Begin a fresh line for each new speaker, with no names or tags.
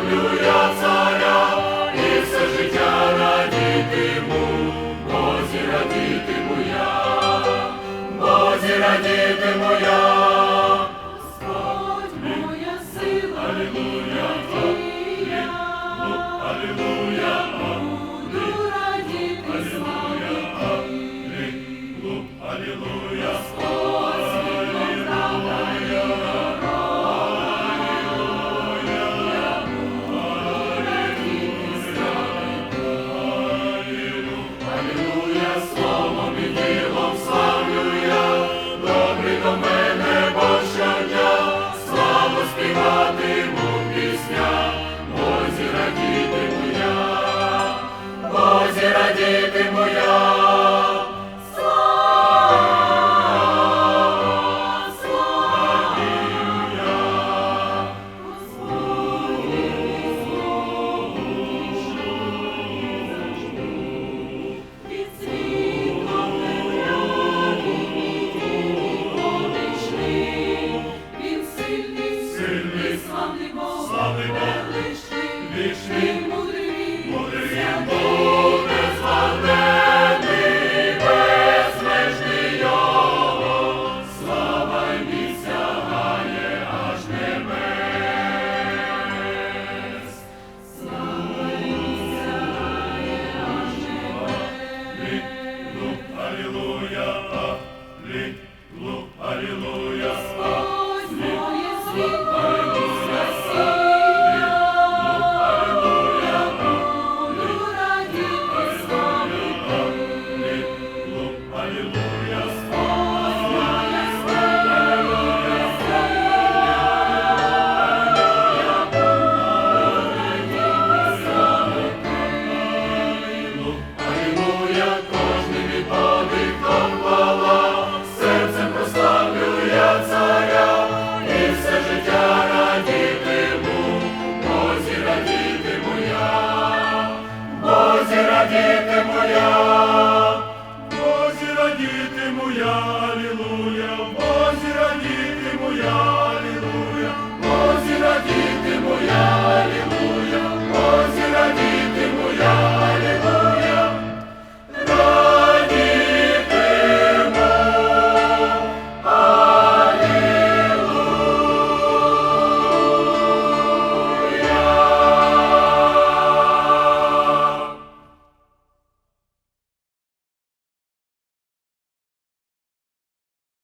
Славлю царя і все життя радітиму, Бозі радітиму я, Бозі радітиму я. слави величні, вічні.